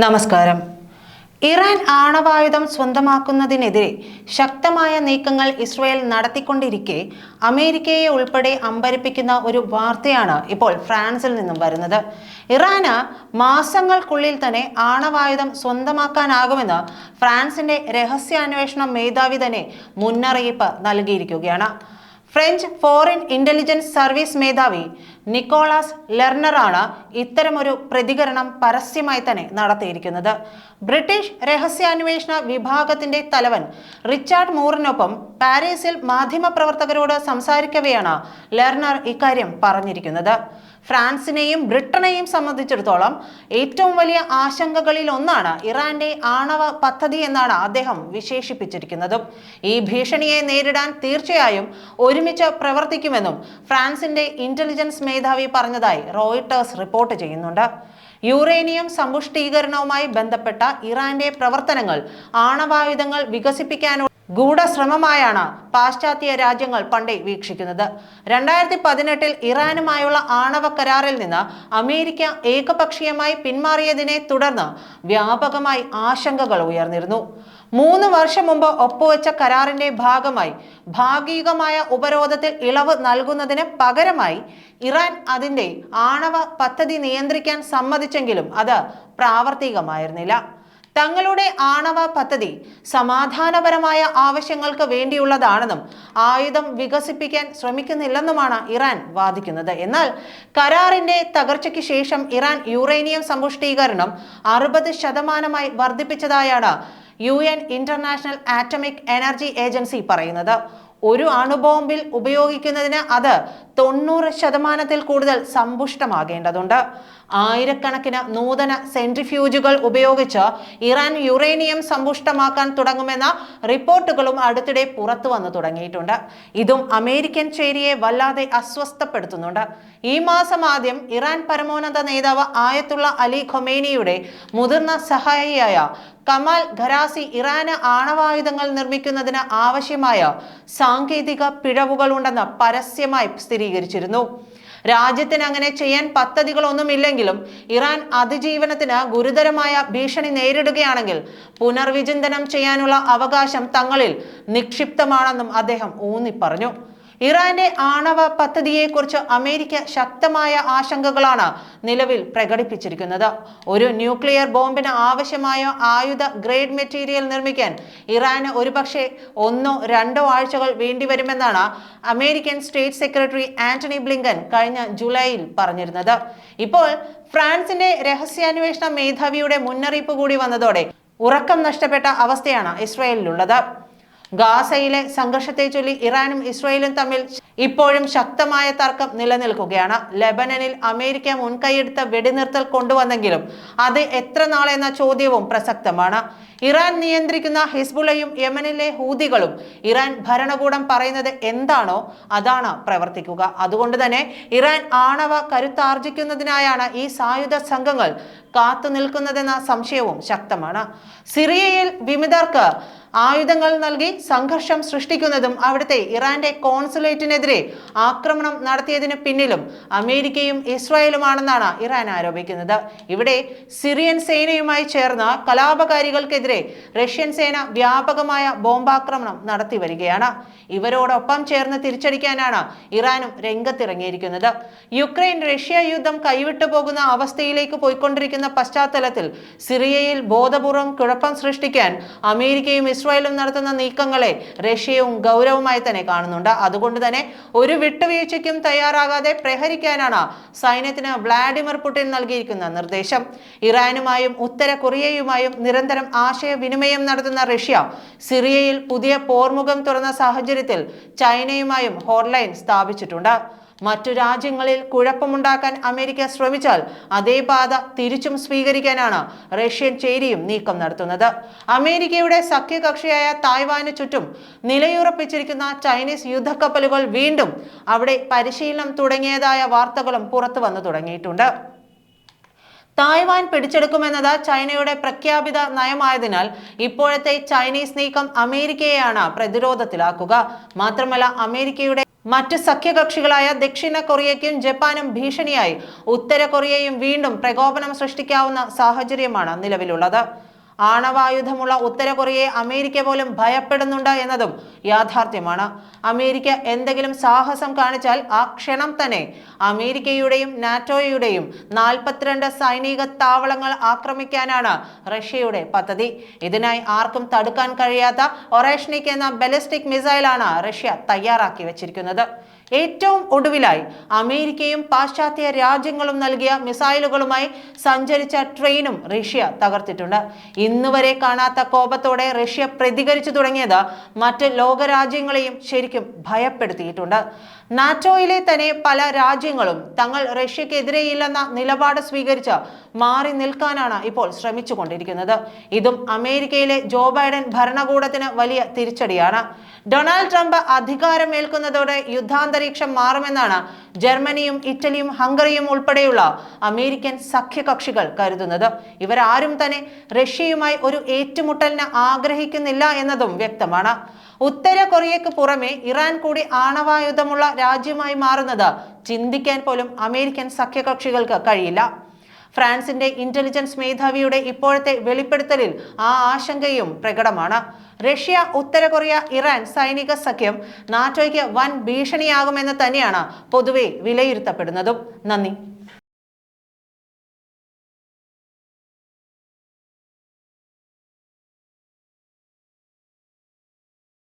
നമസ്കാരം. ഇറാൻ ആണവായുധം സ്വന്തമാക്കുന്നതിനെതിരെ ശക്തമായ നീക്കങ്ങൾ ഇസ്രയേൽ നടത്തിക്കൊണ്ടിരിക്കെ അമേരിക്കയെ ഉൾപ്പെടെ അമ്പരിപ്പിക്കുന്ന ഒരു വാർത്തയാണ് ഇപ്പോൾ ഫ്രാൻസിൽ നിന്നും വരുന്നത്. ഇറാന് മാസങ്ങൾക്കുള്ളിൽ തന്നെ ആണവായുധം സ്വന്തമാക്കാനാകുമെന്ന് ഫ്രാൻസിന്റെ രഹസ്യാന്വേഷണ മേധാവി തന്നെ മുന്നറിയിപ്പ് നൽകിയിരിക്കുകയാണ്. ഫ്രഞ്ച് ഫോറിൻ ഇന്റലിജൻസ് സർവീസ് മേധാവി നിക്കോളാസ് ലെർണറാണ് ഇത്തരമൊരു പ്രതികരണം പരസ്യമായി തന്നെ നടത്തിയിരിക്കുന്നത്. ബ്രിട്ടീഷ് രഹസ്യാന്വേഷണ വിഭാഗത്തിന്റെ തലവൻ റിച്ചാർഡ് മൂറിനൊപ്പം പാരീസിൽ മാധ്യമപ്രവർത്തകരോട് സംസാരിക്കവെയാണ് ലെർണർ ഇക്കാര്യം പറഞ്ഞിരിക്കുന്നത്. ഫ്രാൻസിനെയും ബ്രിട്ടനെയും സംബന്ധിച്ചിടത്തോളം ഏറ്റവും വലിയ ആശങ്കകളിൽ ഒന്നാണ് ഇറാന്റെ ആണവ പദ്ധതി എന്നാണ് അദ്ദേഹം വിശേഷിപ്പിച്ചിരിക്കുന്നതും. ഈ ഭീഷണിയെ നേരിടാൻ തീർച്ചയായും ഒരുമിച്ച് പ്രവർത്തിക്കുമെന്നും ഫ്രാൻസിന്റെ ഇന്റലിജൻസ് മേധാവി പറഞ്ഞതായി റോയിട്ടേഴ്സ് റിപ്പോർട്ട് ചെയ്യുന്നുണ്ട്. യുറേനിയം സമ്പുഷ്ടീകരണവുമായി ബന്ധപ്പെട്ട ഇറാന്റെ പ്രവർത്തനങ്ങൾ ആണവായുധങ്ങൾ വികസിപ്പിക്കാനുള്ള ഗൂഢശ്രമമായാണ് പാശ്ചാത്യ രാജ്യങ്ങൾ പണ്ടേ വീക്ഷിക്കുന്നത്. രണ്ടായിരത്തി പതിനെട്ടിൽ ഇറാനുമായുള്ള ആണവ കരാറിൽ നിന്ന് അമേരിക്ക ഏകപക്ഷീയമായി പിന്മാറിയതിനെ തുടർന്ന് വ്യാപകമായി ആശങ്കകൾ ഉയർന്നിരുന്നു. മൂന്ന് വർഷം മുമ്പ് ഒപ്പുവെച്ച കരാറിന്റെ ഭാഗമായി ഭാഗികമായ ഉപരോധത്തിൽ ഇളവ് നൽകുന്നതിന് പകരമായി ഇറാൻ അതിന്റെ ആണവ പദ്ധതി നിയന്ത്രിക്കാൻ സമ്മതിച്ചെങ്കിലും അത് പ്രാവർത്തികമായിരുന്നില്ല. തങ്ങളുടെ ആണവ പദ്ധതി സമാധാനപരമായ ആവശ്യങ്ങൾക്ക് വേണ്ടിയുള്ളതാണെന്നും ആയുധം വികസിപ്പിക്കാൻ ശ്രമിക്കുന്നില്ലെന്നുമാണ് ഇറാൻ വാദിക്കുന്നത്. എന്നാൽ കരാറിന്റെ തകർച്ചയ്ക്ക് ശേഷം ഇറാൻ യുറേനിയം സമ്പുഷ്ടീകരണം അറുപത് ശതമാനമായി വർദ്ധിപ്പിച്ചതായാണ് U N international atomic energy agency പറയുന്നത്. ഒരു അണുബോംബിൽ ഉപയോഗിക്കുന്നതിന് അത് തൊണ്ണൂറ് ശതമാനത്തിൽ കൂടുതൽ സമ്പുഷ്ടമാകേണ്ടതുണ്ട്. ആയിരക്കണക്കിന് നൂതന സെൻട്രിഫ്യൂജുകൾ ഉപയോഗിച്ച് ഇറാൻ യുറേനിയം സമ്പുഷ്ടമാക്കാൻ തുടങ്ങുമെന്ന റിപ്പോർട്ടുകളും അടുത്തിടെ പുറത്തു വന്നു തുടങ്ങിയിട്ടുണ്ട്. ഇതും അമേരിക്കൻ ചേരിയെ വല്ലാതെ അസ്വസ്ഥപ്പെടുത്തുന്നുണ്ട്. ഈ മാസം ആദ്യം ഇറാൻ പരമോന്നത നേതാവ് ആയത്തുള്ള അലി ഖൊമേനിയുടെ മുതിർന്ന സഹായിയായ കമാൽ ഖരാസി ഇറാന് ആണവായുധങ്ങൾ നിർമ്മിക്കുന്നതിന് ആവശ്യമായ സാങ്കേതിക പിഴവുകളുണ്ടെന്ന് പരസ്യമായി സ്ഥിരീകരിച്ചിരുന്നു. രാജ്യത്തിന് അങ്ങനെ ചെയ്യാൻ പദ്ധതികളൊന്നുമില്ലെങ്കിലും ഇറാൻ അതിജീവനത്തിന് ഗുരുതരമായ ഭീഷണി നേരിടുകയാണെങ്കിൽ പുനർവിചിന്തനം ചെയ്യാനുള്ള അവകാശം തങ്ങളിൽ നിക്ഷിപ്തമാണെന്നും അദ്ദേഹം ഊന്നിപ്പറഞ്ഞു. ഇറാന്റെ ആണവ പദ്ധതിയെക്കുറിച്ച് അമേരിക്ക ശക്തമായ ആശങ്കകളാണ് നിലവിൽ പ്രകടിപ്പിച്ചിരിക്കുന്നത്. ഒരു ന്യൂക്ലിയർ ബോംബിന് ആവശ്യമായ ആയുധ ഗ്രേഡ് മെറ്റീരിയൽ നിർമ്മിക്കാൻ ഇറാന് ഒരുപക്ഷെ ഒന്നോ രണ്ടോ ആഴ്ചകൾ വേണ്ടിവരുമെന്നാണ് American state secretary Antony Blinken കഴിഞ്ഞ ജൂലൈയിൽ പറഞ്ഞിരുന്നത്. ഇപ്പോൾ ഫ്രാൻസിന്റെ രഹസ്യാന്വേഷണ മേധാവിയുടെ മുന്നറിയിപ്പ് കൂടി വന്നതോടെ ഉറക്കം നഷ്ടപ്പെട്ട അവസ്ഥയാണ് ഇസ്രായേലിലുള്ളത്. ഗാസയിലെ സംഘർഷത്തെ ചൊല്ലി ഇറാനും ഇസ്രായേലും തമ്മിൽ ഇപ്പോഴും ശക്തമായ തർക്കം നിലനിൽക്കുകയാണ്. ലെബനനിൽ അമേരിക്ക മുൻകൈയെടുത്ത വെടിനിർത്തൽ കൊണ്ടുവന്നെങ്കിലും അത് എത്ര നാളെന്ന ചോദ്യവും പ്രസക്തമാണ്. ഇറാൻ നിയന്ത്രിക്കുന്ന ഹിസ്ബുളയും യമനിലെ ഹൂതികളും ഇറാൻ ഭരണകൂടം പറയുന്നത് എന്താണോ അതാണ് പ്രവർത്തിക്കുക. അതുകൊണ്ട് തന്നെ ഇറാൻ ആണവ കരുത്താർജിക്കുന്നതിനായാണ് ഈ സായുധ സംഘങ്ങൾ കാത്തു നിൽക്കുന്നതെന്ന സംശയവും ശക്തമാണ്. സിറിയയിൽ വിമിതർക്ക് ആയുധങ്ങൾ നൽകി സംഘർഷം സൃഷ്ടിക്കുന്നതും അവിടുത്തെ ഇറാന്റെ കോൺസുലേറ്റിനെതിരെ ആക്രമണം നടത്തിയതിന് പിന്നിലും അമേരിക്കയും ഇസ്രായേലുമാണെന്നാണ് ഇറാൻ ആരോപിക്കുന്നത്. ഇവിടെ സിറിയൻ സേനയുമായി ചേർന്ന കലാപകാരികൾക്കെതിരെ റഷ്യൻ സേന വ്യാപകമായ ബോംബാക്രമണം നടത്തി വരികയാണ്. ഇവരോടൊപ്പം ചേർന്ന് തിരിച്ചടിക്കാനാണ് ഇറാനും രംഗത്തിറങ്ങിയിരിക്കുന്നത്. യുക്രൈൻ റഷ്യ യുദ്ധം കൈവിട്ടു പോകുന്ന അവസ്ഥയിലേക്ക് പോയിക്കൊണ്ടിരിക്കുന്ന പശ്ചാത്തലത്തിൽ സിറിയയിൽ ബോധപൂർവം കുഴപ്പം സൃഷ്ടിക്കാൻ അമേരിക്കയും ഇസ്രായേലും നടത്തുന്ന നീക്കങ്ങളെ റഷ്യയും ഗൗരവമായി തന്നെ കാണുന്നുണ്ട്. അതുകൊണ്ട് തന്നെ ഒരു വിട്ടുവീഴ്ചയ്ക്കും തയ്യാറാകാതെ പ്രഹരിക്കാനാണ് സൈന്യത്തിന് വ്ളാഡിമിർ പുടിൻ നൽകിയിരിക്കുന്ന നിർദ്ദേശം. ഇറാനുമായും ഉത്തര കൊറിയയുമായും നിരന്തരം ആശയവിനിമയം നടത്തുന്ന റഷ്യ സിറിയയിൽ പുതിയ പോർമുഖം തുറന്ന സാഹചര്യത്തിൽ ചൈനയുമായും ഹോട്ട്ലൈൻ സ്ഥാപിച്ചിട്ടുണ്ട്. മറ്റു രാജ്യങ്ങളിൽ കുഴപ്പമുണ്ടാക്കാൻ അമേരിക്ക ശ്രമിച്ചാൽ അതേ പാത തിരിച്ചും സ്വീകരിക്കാനാണ് റഷ്യൻ ചേരിയും നീക്കം നടത്തുന്നത്. അമേരിക്കയുടെ സഖ്യകക്ഷിയായ തായ്വാന് ചുറ്റും നിലയുറപ്പിച്ചിരിക്കുന്ന ചൈനീസ് യുദ്ധക്കപ്പലുകൾ വീണ്ടും അവിടെ പരിശീലനം തുടങ്ങിയതായ വാർത്തകളും പുറത്തു വന്നു തുടങ്ങിയിട്ടുണ്ട്. തായ്വാൻ പിടിച്ചെടുക്കുമെന്നത് ചൈനയുടെ പ്രഖ്യാപിത നയമായതിനാൽ ഇപ്പോഴത്തെ ചൈനീസ് നീക്കം അമേരിക്കയെയാണ് പ്രതിരോധത്തിലാക്കുക. മാത്രമല്ല അമേരിക്കയുടെ മറ്റ് സഖ്യകക്ഷികളായ ദക്ഷിണ കൊറിയയ്ക്കും ജപ്പാനും ഭീഷണിയായി. ഉത്തര കൊറിയയും വീണ്ടും പ്രകോപനം സൃഷ്ടിക്കാവുന്ന സാഹചര്യമാണ് നിലവിലുള്ളത്. ആണവായുധമുള്ള ഉത്തര കൊറിയയെ അമേരിക്ക പോലും ഭയപ്പെടുന്നുണ്ട് എന്നതും യാഥാർത്ഥ്യമാണ്. അമേരിക്ക എന്തെങ്കിലും സാഹസം കാണിച്ചാൽ ആ ക്ഷണം തന്നെ. അമേരിക്കയുടെയും നാറ്റോയുടെയും നാൽപ്പത്തിരണ്ട് സൈനിക താവളങ്ങൾ ആക്രമിക്കാനാണ് റഷ്യയുടെ പദ്ധതി. ഇതിനായി ആർക്കും തടുക്കാൻ കഴിയാത്ത ഒറേഷ്നിക് എന്ന ബലിസ്റ്റിക് മിസൈലാണ് റഷ്യ തയ്യാറാക്കി വെച്ചിരിക്കുന്നത്. ഏറ്റവും ഒടുവിലായി അമേരിക്കയും പാശ്ചാത്യ രാജ്യങ്ങളും നൽകിയ മിസൈലുകളുമായി സഞ്ചരിച്ച ട്രെയിനും റഷ്യ തകർത്തിട്ടുണ്ട്. ഇന്ന് വരെ കാണാത്ത കോപത്തോടെ റഷ്യ പ്രതികരിച്ചു തുടങ്ങിയത് മറ്റ് ലോകരാജ്യങ്ങളെയും ശരിക്കും ഭയപ്പെടുത്തിയിട്ടുണ്ട്. നാറ്റോയിലെ തന്നെ പല രാജ്യങ്ങളും തങ്ങൾ റഷ്യക്കെതിരെയില്ലെന്ന നിലപാട് സ്വീകരിച്ച് മാറി നിൽക്കാനാണ് ഇപ്പോൾ ശ്രമിച്ചുകൊണ്ടിരിക്കുന്നത്. ഇതും അമേരിക്കയിലെ ജോ ബൈഡൻ ഭരണകൂടത്തിന് വലിയ തിരിച്ചടിയാണ്. ഡൊണാൾഡ് ട്രംപ് അധികാരമേൽക്കുന്നതോടെ യുദ്ധാന്തരീക്ഷം മാറുമെന്നാണ് ജർമ്മനിയും ഇറ്റലിയും ഹംഗറിയും ഉൾപ്പെടെയുള്ള അമേരിക്കൻ സഖ്യകക്ഷികൾ കരുതുന്നത്. ഇവരാരും തന്നെ റഷ്യയുമായി ഒരു ഏറ്റുമുട്ടലിന് ആഗ്രഹിക്കുന്നില്ല എന്നതും വ്യക്തമാണ്. ഉത്തര കൊറിയയ്ക്ക് പുറമെ ഇറാൻ കൂടി ആണവായുധമുള്ള രാജ്യമായി മാറുന്നത് ചിന്തിക്കാൻ പോലും അമേരിക്കൻ സഖ്യകക്ഷികൾക്ക് കഴിയില്ല. ഫ്രാൻസിന്റെ ഇന്റലിജൻസ് മേധാവിയുടെ ഇപ്പോഴത്തെ വെളിപ്പെടുത്തലിൽ ആ ആശങ്കയും പ്രകടമാണ്. റഷ്യ ഉത്തര കൊറിയ ഇറാൻ സൈനിക സഖ്യം നാറ്റോയ്ക്ക് വൻ ഭീഷണിയാകുമെന്ന് തന്നെയാണ് പൊതുവെ വിലയിരുത്തപ്പെടുന്നതും. നന്ദി.